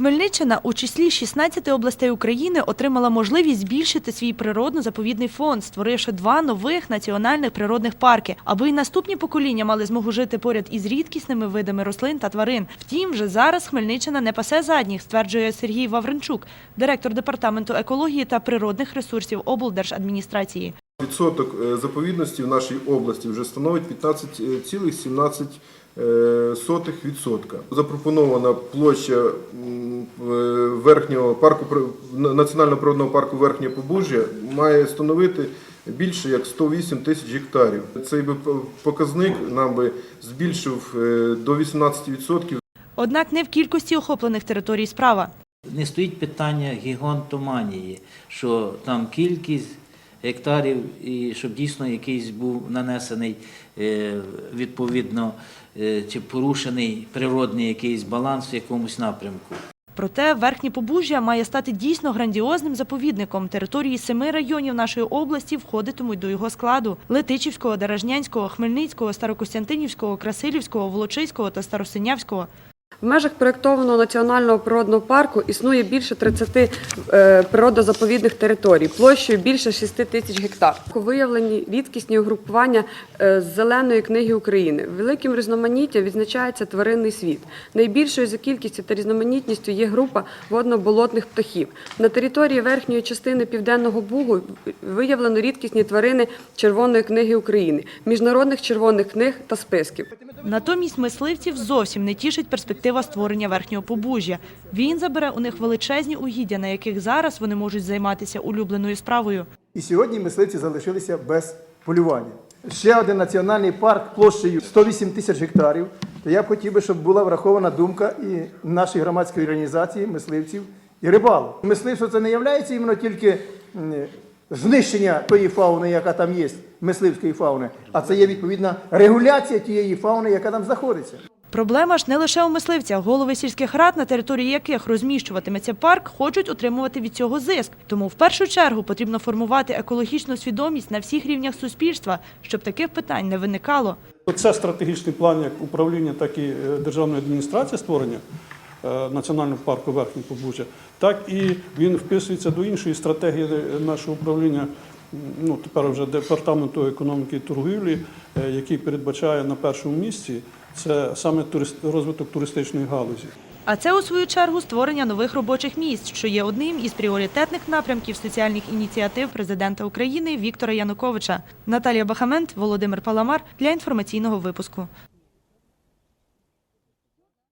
Хмельниччина у числі 16 областей України отримала можливість збільшити свій природно-заповідний фонд, створивши два нових національних природних парки, аби й наступні покоління мали змогу жити поряд із рідкісними видами рослин та тварин. Втім, вже зараз Хмельниччина не пасе задніх, стверджує Сергій Вавренчук, директор департаменту екології та природних ресурсів облдержадміністрації. Відсоток е, заповідності в нашій області вже становить 15,17%. Сотих відсотка. Запропонована площа е, верхнього парку національного природного парку Верхнє Побужжя має становити більше як 108 тисяч гектарів. Цей би показник нам би збільшив е, до 18% Однак не в кількості охоплених територій справа. Не стоїть питання гігантоманії, що там кількість гектарів, і щоб дійсно якийсь був нанесений е, відповідно е, чи порушений природний якийсь баланс в якомусь напрямку. Проте верхнє побужжя має стати дійсно грандіозним заповідником. Території семи районів нашої області входитимуть до його складу: Летичівського, Дорожнянського, Хмельницького, Старокостянтинівського, Красилівського, Волочиського та Старосинявського. В межах проєктованого національного природного парку існує більше 30 е, природозаповідних територій, площею більше 6 тисяч гектар. Виявлені рідкісні угрупування е, з зеленої книги України. Великим різноманіттям відзначається тваринний світ. Найбільшою за кількістю та різноманітністю є група водно-болотних птахів. На території верхньої частини південного Бугу виявлено рідкісні тварини Червоної книги України, міжнародних червоних книг та списків. Натомість мисливців зовсім не тішить перспектива створення верхнього побужжя. Він забере у них величезні угіддя, на яких зараз вони можуть займатися улюбленою справою. І сьогодні мисливці залишилися без полювання. Ще один національний парк площею 108 тисяч гектарів. То я б хотів би, щоб була врахована думка і нашої громадської організації, мисливців і рибалок. Мисливство це не є іменно тільки знищення тої фауни, яка там є, мисливської фауни, а це є відповідна регуляція тієї фауни, яка там знаходиться. Проблема ж не лише у мисливцях. Голови сільських рад, на території яких розміщуватиметься парк, хочуть отримувати від цього зиск. Тому в першу чергу потрібно формувати екологічну свідомість на всіх рівнях суспільства, щоб таких питань не виникало. Це стратегічний план як управління, так і е, державної адміністрації створення е, національного парку Верхнє Побужжя, так і він вписується до іншої стратегії е, нашого управління. Ну, тепер вже департаменту економіки і торгівлі, е, який передбачає на першому місці це саме розвиток туристичної галузі. А це у свою чергу створення нових робочих місць, що є одним із пріоритетних напрямків соціальних ініціатив президента України Віктора Януковича. Наталія Бахамент, Володимир Паламар для інформаційного випуску.